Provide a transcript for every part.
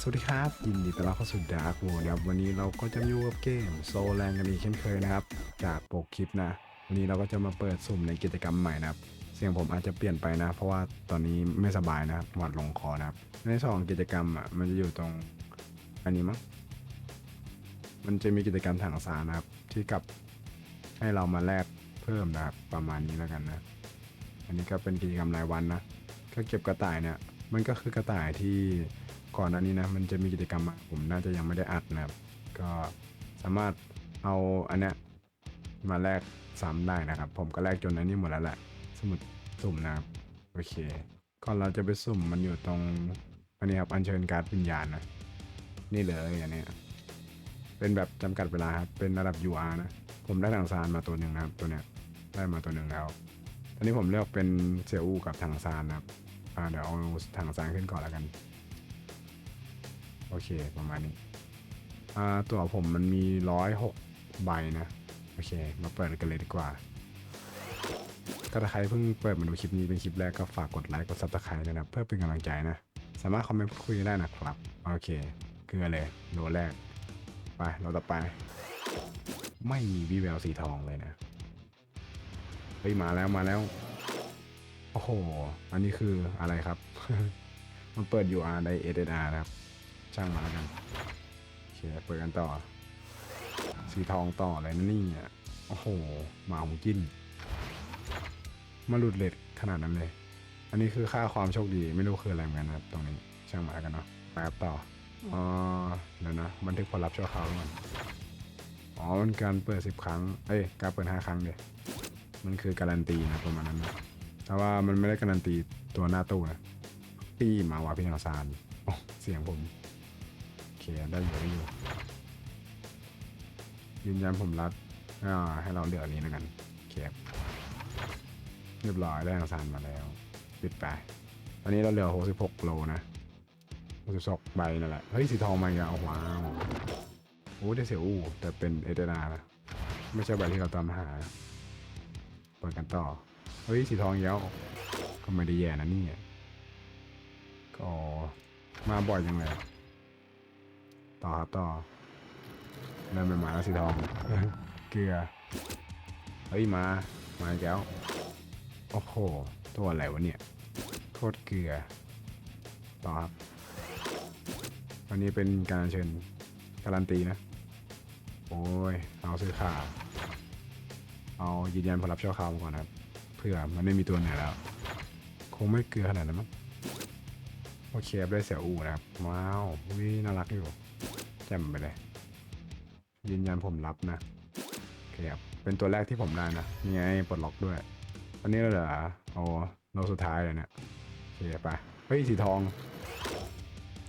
สวัสดีครับ ยินดีต้อนรับเข้าสู่ Dark World นะครับวันนี้เราก็จะอยู่กับเกมโซแรงกันอีกเช่นเคยนะครับ จากปกคลิปนะ วันนี้เราก็จะมาเปิดสุ่มในกิจกรรมใหม่นะครับ เสียงผมอาจจะเปลี่ยนไปนะ เพราะว่าตอนนี้ไม่สบายนะครับหวัดลงคอนะครับ ในสองกิจกรรมอะมันจะอยู่ตรงอันนี้มั้งมันจะมีกิจกรรมถังสารนะครับ ที่กับให้เรามาแลกเพิ่มนะครับประมาณนี้แล้วกันนะ อันนี้ก็เป็นกิจกรรมรายวันนะก็เก็บกระต่ายเนี่ยมันก็คือกระต่ายที่ ก่อนหน้านี้นะมันจะมีกิจกรรมมาผมน่าจะยังไม่ได้อัดนะครับ ก็สามารถเอาอันเนี้ยมาแลกซ้ำได้นะครับ ผมก็แลกจนอันนี้หมดแล้วแหละ สมุดสุ่มนะครับ โอเค ก่อนเราจะไปสุ่มมันอยู่ตรงอันนี้ครับอัญเชิญการ์ดวิญญาณนะ นี่เลยอันนี้เป็นแบบจำกัดเวลาครับ เป็นระดับ UR นะ ผมได้ถังซานมาตัวหนึ่งนะครับ ตัวเนี้ยได้มาตัวหนึ่งแล้ว ตอนนี้ผมเลือกเป็นเสี่ยวอูกับถังซานนะครับ อ่าเดี๋ยวเอาถังซานขึ้นก่อนแล้วกัน เคประมาณนี้อ่าตัวผมมันมีร้อยหกใบนะ โอเค มาเปิดกันเลยดีกว่าก็ถ้าใครเพิ่งเปิดมาดูคลิปนี้เป็นคลิปแรกก็ฝากกดไลค์กดซับสไครต์นะครับ เพื่อเป็นกำลังใจนะ สามารถคอมเมนต์พูดคุยได้นะครับ โอเค เกลือเลยโลแรก ไปเราต่อไป ไม่มีวิแววสีทองเลยนะเฮ้ยมาแล้วมาแล้ว โอ้โห อันนี้คืออะไรครับ มันเปิด UR ได้ SSR นะครับ ช่างมาแล้วกันโอเคเปิดกันต่อ สีทองต่อเลยนะนี่อะโอ้โหมาหูกิน มาหลุดเล็ดขนาดนั้นเลย อันนี้คือค่าความโชคดีไม่รู้คืออะไรเหมือนกันนะครับตรงนี้ช่างมาแล้วกันเนาะไปครับต่ออ๋อเดี๋ยวนะบันทึกผลลัพธ์ชั่วคราวก่อนอ๋อมันการเปิดสิบครั้งเอ้ยการเปิดห้าครั้งเดียมันคือการันตีนะประมาณนั้นนะแต่ว่ามันไม่ได้การันตีตัวหน้าตู้นะพี่มาว่าพี่นาซานโอ้เสียงผม ได้อยู่ได้อยู่ยืนยันผมรัดอ่าให้เราเลือกอันนี้แล้วกันเคครับเรียบร้อยได้นาซานมาแล้วปิดไปตอนนี้เราเหลือ 66โลนะ62ใบนั่นแหละ เฮ้ย สีทองมาอีกแล้วว้าวโอ้ได้เสียวอู้แต่เป็นเอเดนานะไม่ใช่ใบที่เราตามหาเปิดกันต่อ เฮ้ย สีทองอีกแล้วก็ไม่ได้แย่นะนี่ก็มาบ่อยจังเลย ต่อครับต่อเริ่เป็นหมาแล้วสีทอง เกลือ เฮ้ยมา มาอีกแล้ว โอ้โห ตัวอะไรวะเนี่ยโคตรเกลือ ต่อครับ วันนี้เป็นการเชิญการันตีนะ โอ้ย เอาซื้อข่าวเอายืนยันผลลัพธ์ชั่วคราวมาก่อนครับ เพื่อมันไม่มีตัวไหนแล้ว คงไม่เกลือขนาดนั้นมั้ง โอเคครับได้เสียอูนะครับ ว้าววิน่ารักอยู่แจ่มไปเลย ยืนยันผมรับนะโอเคครับเป็นตัวแรกที่ผมได้นะนี่ไงปลดล็อกด้วย ตอนนี้เราเหลือเอาโลสุดท้ายเลยเนี่ยโอเคไปเฮ้ยสีทอง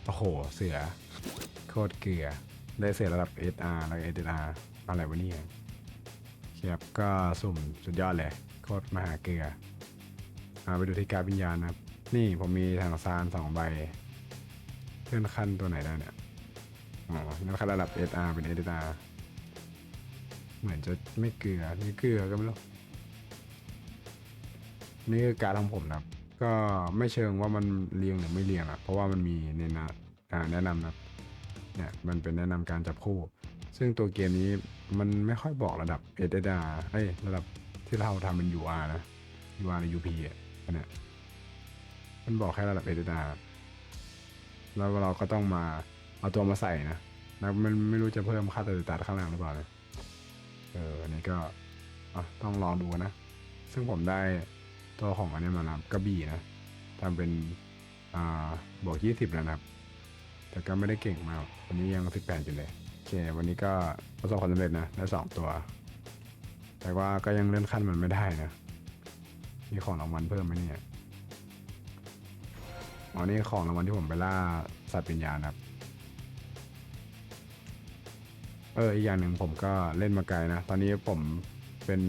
โอ้โหเสือโคตรเกลือได้เสือระดับ SR แล้ว SR อะไรวะเนี่ยครับก็สุ่มสุดยอดเลย โคตรมหาเกลืออาไปดูที่การวิญญาณนะครับ นี่ผมมีถังซานสองใบเลื่อนขั้นตัวไหนได้เนี่ย อ๋อเลื่อนขั้นระดับ SR เป็น SR เหมือนจะไม่เกลือนี่เกลือก็ไม่รู้นี่คือการของผมนะครับ ก็ไม่เชิงว่ามันเรียงหรือไม่เรียงอะเพราะว่ามันมีในนะแนะนำนะเนี่ยมันเป็นแนะนำการจับคู่ ซึ่งตัวเกมนี้มันไม่ค่อยบอกระดับ SR เอ้ยระดับที่เราทำเป็น UR นะ UR ใน UP อะอันเนี่ย มันบอกแค่ระดับ s s r แล้วเราก็ต้องมาเอาตัวมาใส่นะแล้วมันไม่รู้จะเพิ่มค่าตัดตัดข้างล่างหรือเปล่านะเอออันนี้ก็ต้องลองดูนะ ซึ่งผมได้ตัวของอันนี้มานะกระบี่นะทำเป็นอ่าบวก20แล้วนะครับ แต่ก็ไม่ได้เก่งมาก วันนี้ยัง18อยู่เลย โอเค วันนี้ก็ประสบความสำเร็จนะ ได้สองตัว แต่ว่าก็ยังเลื่อนขั้นมันไม่ได้นะ มีของรางวัลเพิ่มไหมเนี่ย อ๋อนี่ของรางวัลที่ผมไปล่าสัตว์วิญญาณครับ เอออีกอย่างหนึ่งผมก็เล่นมาไกลนะ ตอนนี้ผมเป็น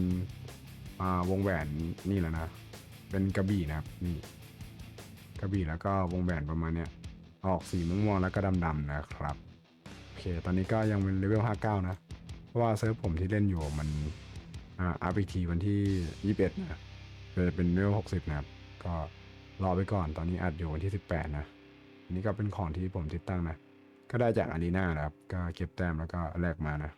อ่าวงแหวนนี่แหละนะ เป็นกระบี่นะครับ นี่ กระบี่แล้วก็วงแหวนประมาณเนี้ย ออกสีม่วงๆแล้วก็ดำๆนะครับ โอเค ตอนนี้ก็ยังเป็นเลเวล59 นะ เพราะว่าเซิร์ฟผมที่เล่นอยู่มันอ่า RPT วันที่ 21 นะเลยเป็นเลเวล60 นะครับ ก็ รอไปก่อนตอนนี้อัดอยู่วันที่ 18 นะอันนี้ก็เป็นของที่ผมติดตั้งนะ ก็ได้จากอารีนานะครับ ก็เก็บแต้มแล้วก็แลกมานะ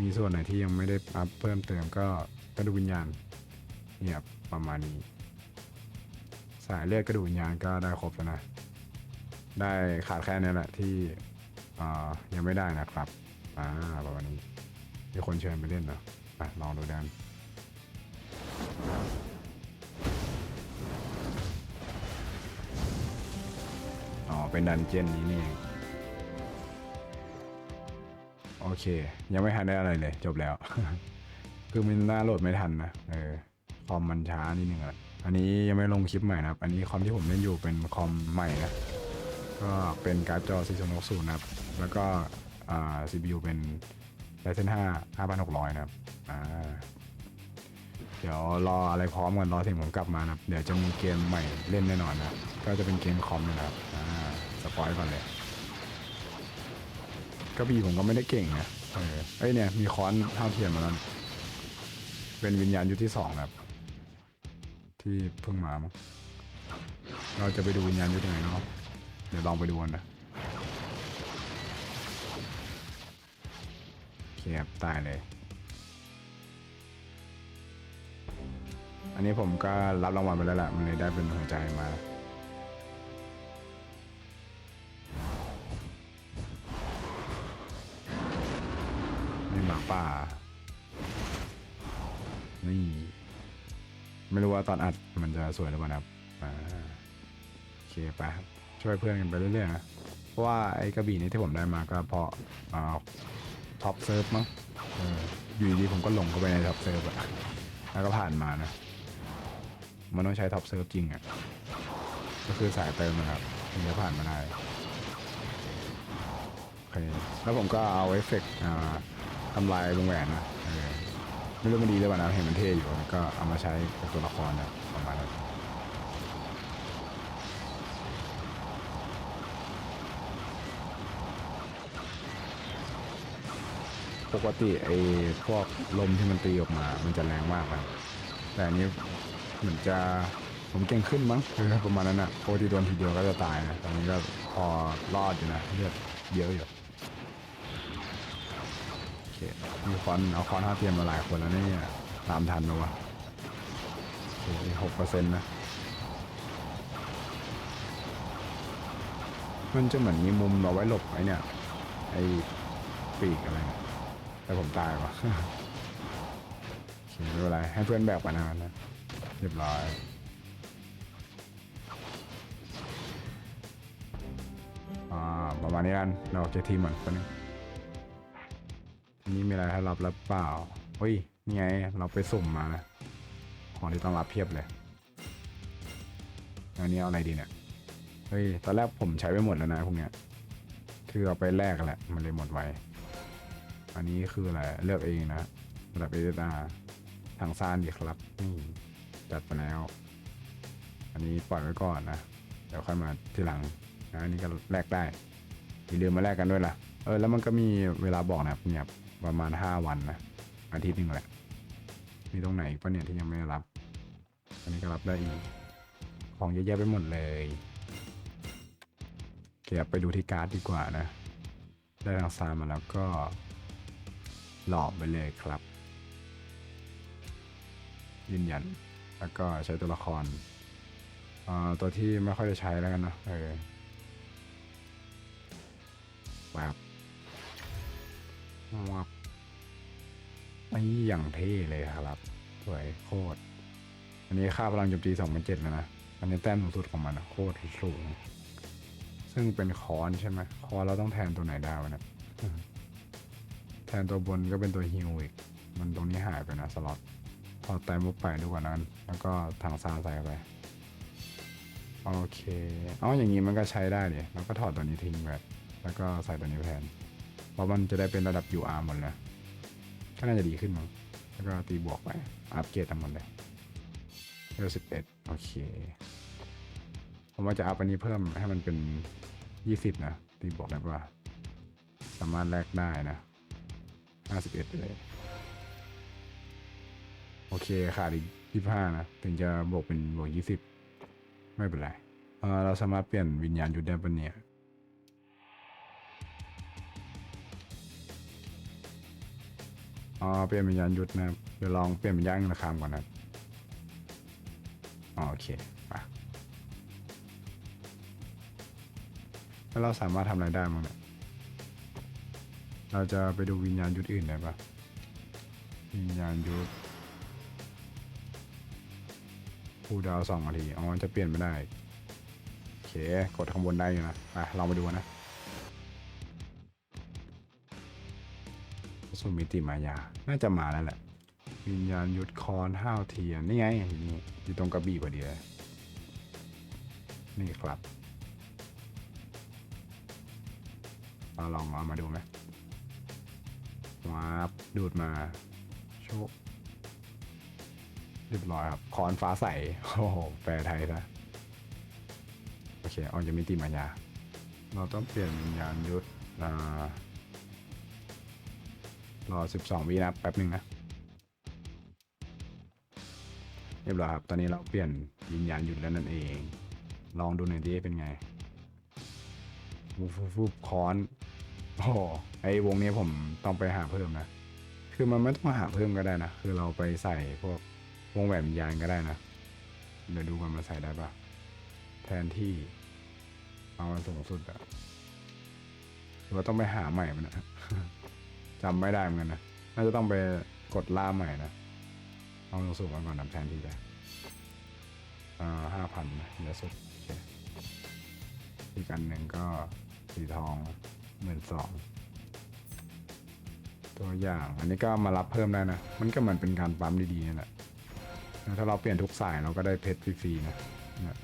มีส่วนไหนที่ยังไม่ได้อัพเพิ่มเติมก็กระดูกวิญญาณเนี่ยครับประมาณนี้ สายเลือดกระดูกวิญญาณก็ได้ครบแล้วนะ ได้ขาดแค่นี้แหละที่ยังไม่ได้นะครับอ่าประมาณนี้มีคนเชิญไปเล่นเนาะอะลองดูกัน เป็นดันเจียนนี้นี่เองโอเค ยังไม่ทันได้อะไรเลยจบแล้ว คือมันน่าโหลดไม่ทันนะเออคอมมันช้านิดนึงอะอันนี้ยังไม่ลงคลิปใหม่นะครับ อันนี้คอมที่ผมเล่นอยู่เป็นคอมใหม่นะก็เป็นการ์ดจอ 4060 นะครับ แล้วก็อ่า CPU เป็น Ryzen 5 5600 นะครับอ่าเดี๋ยวรออะไรพร้อมกันรอถึงผมกลับมานะครับ เดี๋ยวจะมีเกมใหม่เล่นแน่นอนนะครับ ก็จะเป็นเกมคอมนะครับอ่า ปอยก่อนเลยก็บีผมก็ไม่ได้เก่งนะเออเอ้ยเนี่ยมีค้อนเท่าเทียมมาแล้วเป็นวิญญาณยุทธที่สองครับ ที่เพิ่งมามั้งเราจะไปดูวิญญาณยุทธยังไงเนาะเดี๋ยวลองไปดูกันนะเคครับตายเลย อันนี้ผมก็รับรางวัลไปแล้วแหละมันเลยได้เป็นหัวใจมา หมาป่า นี่ ไม่รู้ว่าตอนอัดมันจะสวยหรือเปล่านะครับโอเคไปช่วยเพื่อนกันไปเรื่อยๆนะเพราะว่าไอ้กระบี่นี้ที่ผมได้มาก็เพราะท็อปเซิร์ฟมั้งออยู่ดีๆผมก็หลงเข้าไปในท็อปเซิร์ฟอะแล้วก็ผ่านมานะ มันต้องใช้ท็อปเซิร์ฟจริงอะก็คือสายเติมนะครับถึงจะผ่านมาได้โอเคแล้วผมก็เอาเอฟเฟกต์ ทำลายวงแหวนนะไม่รู้มันดีหรือเปล่านะเห็นมันเท่อยู่ก็เอามาใช้กับตัวละครนะประมาณนั้นปกติไอ้พวกลมที่มันตีออกมา มันจะแรงมากนะแต่อันนี้เหมือนจะผมเก่งขึ้นมั้งประมาณนั้นอะปกติโดนทีเดียวก็จะตายนะตอนนี้ก็พอรอดอยู่นะเลือดเยอะอยู่ มีคอนเอาคอนห้าเทียมมาหลายคนแล้วเนี่ยตามทันไหมวะโอเคหกเปอร์เซ็นต์นะ มันจะเหมือนมีมุมเอาไว้หลบไอ้เนี่ย ไอ้ปีกอะไรแต่ผมตายวะโอเคไม่เป็นไรให้เพื่อนแบกไปนานนะเรียบร้อยอ่าประมาณนี้กันเราเก็บทีมก่อนคนนึง ทีนี้มีอะไรให้รับแล้วเปล่าเฮ้ยนี่ไงเราไปสุ่มมานะของที่ต้องรับเพียบเลยอันนี้เอาอะไรดีเนี่ยเฮ้ยตอนแรกผมใช้ไปหมดแล้วนะพวกเนี้ยคือเอาไปแลกแหละมันเลยหมดไวอันนี้คืออะไรเลือกเองนะระดับเอเดาทางซ่านดีครับนี่จัดไปแล้ว อันนี้ปล่อยไว้ก่อนนะเดี๋ยวค่อยมาทีหลังนะอันนี้ก็แลกได้อย่าลืมมาแลกกันด้วยล่ะเออแล้วมันก็มีเวลาบอกนะครับเนี่ย ประมาณ5วันนะอาทิตย์หนึ่งแหละ มีตรงไหนกปะเนี่ยที่ยังไม่ได้รับ อันนี้ก็รับได้อีก ของเยอะแยะไปหมดเลยเก็บไปดูที่การ์ดดีกว่านะ ได้ทางซามาแล้วก็หลอบไปเลยครับ ยืนยัน แล้วก็ใช้ตัวละครตัวที่ไม่ค่อยได้ใช้แล้วกันนะเออแบบ วับไม่อย่างเท่เลยครับสวยโคตร อันนี้ค่าพลังโจมตีสองพันเจ็ดแล้วนะ อันนี้แต้มสูงสุดของมันนะโคตรสูง ซึ่งเป็นคอนใช่ไหมคอนเราต้องแทนตัวไหนได้วะเนะอืมแทนตัวบนก็เป็นตัวฮิวอีก มันตรงนี้หายไปนะสล็อตถอดไตมุกไปดูกว่านั้น แล้วก็ทางซาใส่ไปโอเค เอาอย่างนี้มันก็ใช้ได้ดิแล้วก็ถอดตัวนี้ทิ้งไปแล้วก็ใส่ตัวนี้แทน ราะมันจะได้เป็นระดับ UR หมดเลยก็น่าจะดีขึ้นมั้งแล้วก็ตีบวกไป อัปเกรดทั้งหมดเลยเลเวลสิบเอ็ดโอเค ผมว่าจะอัพอันนี้เพิ่มให้มันเป็นยี่สิบนะ ตีบวกได้ปะสามารถแลกได้นะห้าสิบเอ็ดเลย โอเคขาดอีกยี่ห้านะ ถึงจะบวกเป็นบวกยี่สิบไม่เป็นไรเเราสามารถเปลี่ยนวิญญาณยุทธได้ปะเนี่ย อ๋อเปลี่ยนเป็นยานยุทธนะครับเดี๋ยวลองเปลี่ยนเป็นย่างระคามก่อนนะอ๋อโอเคไปแล้วเราสามารถทำอะไรได้มั้งเนี่ยเราจะไปดูวิญญาณยุทธอื่นได้ปะวิญญาณยุทธคูลดาวสองนาทีอ๋อจะเปลี่ยนไม่ได้โอเคกดข้างบนได้อยู่นะไปลองไปดูนะ สุมิติมายา น่าจะมาแล้วแหละ วิญญาณยุทธคอนห้าวเทียน นี่ไงอยู่นี่อยู่ตรงกระบี่พอดีเลยนี่ครับเราลองเอามาดูไหมมาบดูดมาโชคเรียบร้อยครับคอนฟ้าใส โอ้โห แปลไทยซะโอเคออกจากมิติมายา เราต้องเปลี่ยนวิญญาณยุทธอ่า รอ 12 วินะแป๊บหนึ่งนะเรียบร้อยครับ ตอนนี้เราเปลี่ยนวิญญาณยุทธแล้วนั่นเอง ลองดูหน่อยดิเป็นไงฟูฟูฟูคอนโอ้ไอ้วงนี้ผมต้องไปหาเพิ่มนะ คือมันไม่ต้องหาเพิ่มก็ได้นะ คือเราไปใส่พวกวงแหวนวิญญาณก็ได้นะ เดี๋ยวดูกันมาใส่ได้ปะแทนที่เอามันสูงสุดอะหรือว่าต้องไปหาใหม่มันนะ จำไม่ได้เหมือนกันนะ น่าจะต้องไปกดล่าใหม่นะเอาสูงสุดมาก่อนนะแทนที่จะอ่าห้าพันนะเยอะสุดอีกอันหนึ่งก็สีทองหมื่นสองตัวอย่างอันนี้ก็มารับเพิ่มได้นะ มันก็เหมือนเป็นการปั๊มดีๆนี่แหละถ้าเราเปลี่ยนทุกสายเราก็ได้เพชรฟรีๆนะเนี่ย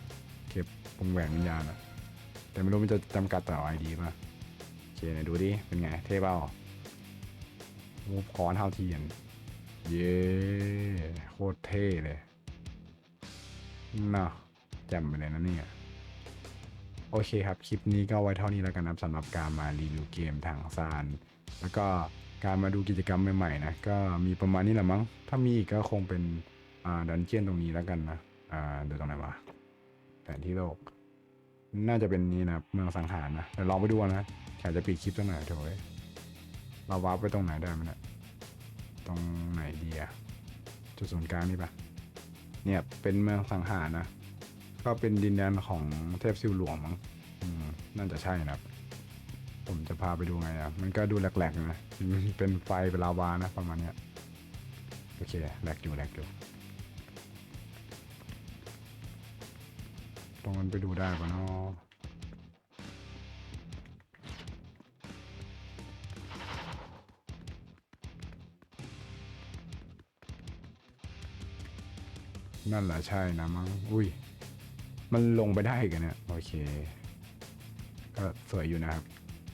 เก็บวงแหวนวิญญาณอะแต่ไม่รู้มันจะจำกัดต่อไอดีป่ะโอเคไหนดูดิ เป็นไง เท่เปล่า มูฟคอนเท่าเทียน เย้โคตรเท่เลยน่ะแจ่มไปเลยนะเนี่ยโอเคครับ คลิปนี้ก็ไว้เท่านี้แล้วกันนะสำหรับการมารีวิวเกมทางซาน แล้วก็การมาดูกิจกรรมใหม่ๆนะ ก็มีประมาณนี้แหละมั้ง ถ้ามีอีกก็คงเป็นอ่าดันเจียนตรงนี้แล้วกันนะอ่าเดี๋ยวตรงไหนวะแผนที่โลก น่าจะเป็นนี้นะ เมืองสังหารนะเดี๋ยวลองไปดูนะอากจะปิดคลิปตรงไหนอยเถอะ เราวาร์ปไปตรงไหนได้ไหมเนี่ยตรงไหนดีอะจุดศูนย์กลางนี่ปะเนี่ยเป็นเมืองสังหารนะ ก็เป็นดินแดนของเทพซิวหลวงมั้งน่าจะใช่นะครับ ผมจะพาไปดูไงอะมันก็ดูแหลกๆนะเป็นไฟเป็นลาวานะประมาณเนี้ยโอเคแหลกอยู่แหลกอยู่ตรงนั้นไปดูได้ปะเนาะ นั่นแหละใช่นะมั้งอุ้ย มันลงไปได้กันเนี่ย โอเค ก็สวยอยู่นะครับ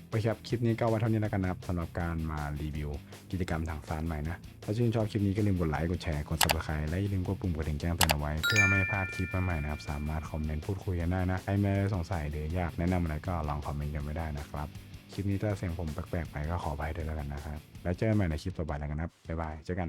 โอเคครับคลิปนี้ก็ไว้เท่านี้แล้วกันนะครับสำหรับการมารีวิวกิจกรรมทางซานใหม่นะ ถ้าชื่นชอบคลิปนี้ก็ลืมกดไลค์กดแชร์กด subscribe และอย่าลืมกดปุ่มกระดิ่งแจ้งเตือนเอาไว้ เพื่อไม่ให้พลาดคลิปใหม่ๆนะครับ สามารถคอมเมนต์พูดคุยกันได้นะใครไม่ได้สงสัยหรืออยากแนะนำอะไรก็ลองคอมเมนต์กันไม่ได้นะครับคลิปนี้ถ้าเสียงผมแปลกๆไปก็ขอไปด้วยแล้วกันนะครับแล้วเจอกันใหม่ในคลิปต่อไปแล้วกันนะครับบ๊ายบายเจอกัน